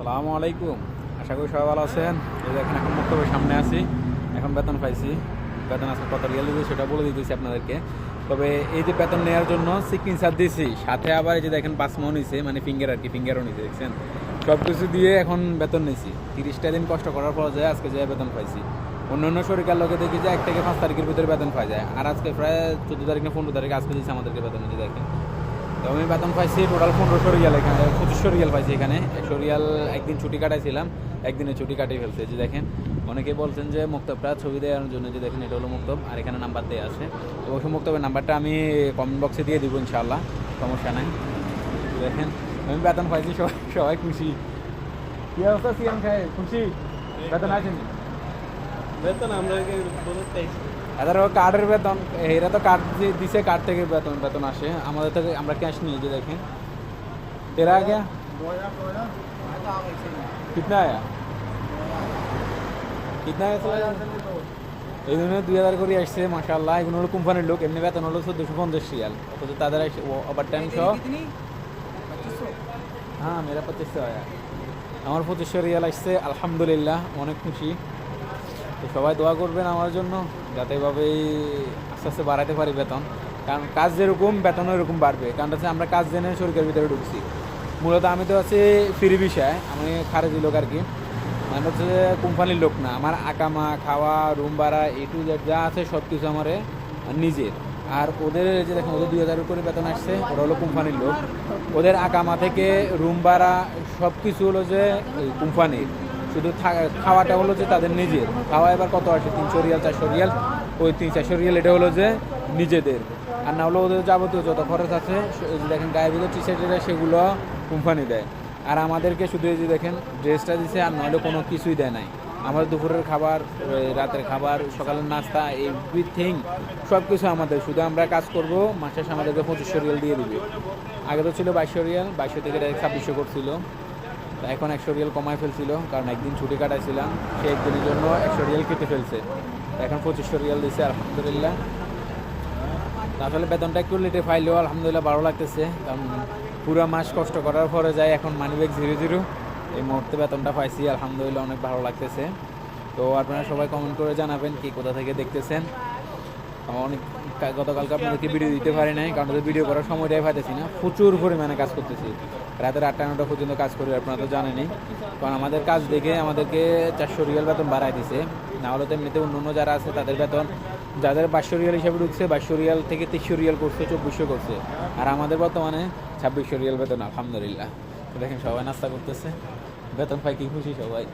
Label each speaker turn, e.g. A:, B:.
A: আসসালামু আলাইকুম। আশা করি সবাই ভালো আছেন। এই দেখেন এখন বক্তব্যের সামনে আছি। এখন বেতন পাইছি। বেতন আজকে কত রিয়াল দিয়েছি সেটা বলে দিতেছি আপনাদেরকে। তবে এই যে বেতন নেওয়ার জন্য সিকিং সার দিয়েছি সাথে আবার এই যে দেখেন পাঁচমাও নিছে মানে ফিঙ্গার আর কি ফিঙ্গারও নিছে, দেখছেন? সব কিছু দিয়ে এখন বেতন নিয়েছি তিরিশটা দিন কষ্ট করার পর যায় আজকে যায় বেতন পাইছি। অন্য অন্য শরীরের লোকে দেখি যে এক থেকে পাঁচ তারিখের ভিতরে বেতন পাওয়া যায়। আর আজকে প্রায় চোদ্দ তারিখ না পনেরো তারিখ আজকে দিচ্ছে আমাদেরকে বেতন নিতে দেখেন। তো আমি বেতন পাইছি টোটাল পনেরোশো রিয়াল এখানে, পঁচিশশো রিয়াল পাইছি এখানে। একশো রিয়াল একদিন ছুটি কাটাইছিলাম একদিনে ছুটি কাটিয়ে ফেলছে যে দেখেন। অনেকে বলছেন যে মুক্তবটা ছবি দেওয়ার জন্য যে দেখেন এটা হলো মুক্তব, আর এখানে নাম্বার দেওয়া আছে। অবশ্যই মুক্তবের নাম্বারটা আমি কমেন্ট বক্সে দিয়ে দিব ইনশাল্লাহ সমস্যা নাই। দেখেন, আমি বেতন পাইছি, সবাই সবাই খুশি। কি অবস্থা সিএম খাই খুশি? বেতন আছে
B: বেতন আমরা বলে চাইছি
A: এদের কার্ডের বেতন এরা তো কার্ড দিছে কার্ড থেকে বেতন বেতন আসে আমাদের থেকে আমরা ক্যাশ নিয়ে যে দেখেন तेरा आ गया कितना आया कितना आया এই জন্য দুই হাজার করে আসছে মাসাল্লাহ এগুলো হলো কোম্পানির লোক এমনি বেতন হলো চোদ্দশো পঞ্চাশ রিয়াল অথচ তাদের ওভার টাইম সহ হ্যাঁ মেরা পঁচিশশো আয়া আমার পঁচিশশো রিয়াল আসছে আলহামদুলিল্লাহ অনেক খুশি তো সবাই দোয়া করবেন আমার জন্য যাতে এভাবেই আস্তে আস্তে বাড়াতে পারি বেতন। কারণ কাজ যেরকম বেতনও এরকম বাড়বে। কারণ হচ্ছে আমরা কাজ জেনে শরীরের ভিতরে ঢুকছি। মূলত আমি তো আছি ফ্রি বিষয়, আমি খারেজি লোক আর কি। মানে হচ্ছে কোম্পানির লোক না, আমার আকামা, খাওয়া, রুম ভাড়া এ টু জেড যা আছে সব কিছু আমার নিজের। আর ওদের যে দেখেন, ওদের দুই হাজার করে বেতন আসছে, ওরা হলো কোম্পানির লোক। ওদের আকামা থেকে রুম ভাড়া সব কিছু হলো যে কোম্পানির। শুধু খাওয়াটা হলো যে তাদের নিজের। খাওয়া এবার কত আসে? তিনশো রিয়াল, চারশো রিয়াল। ওই তিন চারশো রিয়াল, এটা হলো যে নিজেদের। আর না হলো ওদের যাবতীয় যত খরচ আছে দেখেন গায়ের ভিতরে টি শার্ট সেগুলো কোম্পানি দেয়। আর আমাদেরকে শুধু এই যে দেখেন ড্রেসটা দিছে, আর নইলে কোনো কিছুই দেয় নাই। আমাদের দুপুরের খাবার রাতের খাবার, সকালের নাস্তা এভরিথিং সব কিছু আমাদের। শুধু আমরা কাজ করব, মাস আমাদেরকে পঁচিশশো রিয়াল দিয়ে দিবে। আগে তো ছিল বাইশশো রিয়াল, বাইশশো থেকে ছাব্বিশশো করছিল। তা এখন একশো রিয়াল কমায় ফেলছিল, কারণ একদিন ছুটি কাটাইছিলাম, সে একদিনের জন্য একশো রিয়াল কেটে ফেলছে। এখন পঁচিশশো রিয়াল দিছে, আলহামদুলিল্লাহ। আসলে বেতনটা একটু লেটে পাইলেও আলহামদুলিল্লাহ ভালো লাগতেছে, কারণ পুরো মাস কষ্ট করার পরে যায় এখন মানি ব্যাগ জিরো জিরো এই মুহূর্তে বেতনটা পাইছি, আলহামদুলিল্লাহ অনেক ভালো লাগতেছে। তো আপনারা সবাই কমেন্ট করে জানাবেন কি কোথা থেকে দেখতেছেন। আমার অনেক গতকালকে আপনাদেরকে ভিডিও দিতে পারি নাই, কারণ ওদের ভিডিও করার সময়টাই পাইতেছি না। প্রচুর পরিমাণে কাজ করতেছি। রাতের আটটা নটা পর্যন্ত কাজ করি, আপনারা তো জানেনই। কারণ আমাদের কাজ দেখে আমাদেরকে চারশো রিয়াল বেতন বাড়ায় দিছে। না হলে তো এমনিতে অন্য অন্য যারা আছে তাদের বেতন, যাদের বাইশশো রিয়াল হিসাবে ঢুকছে, বাইশশো রিয়াল থেকে তেইশশো রিয়াল করছে, চব্বিশশো করছে। আর আমাদের বর্তমানে ছাব্বিশশো রিয়াল বেতন, আলহামদুলিল্লাহ। দেখেন সবাই নাস্তা করতেছে। বেতন পাই কি খুশি সবাই।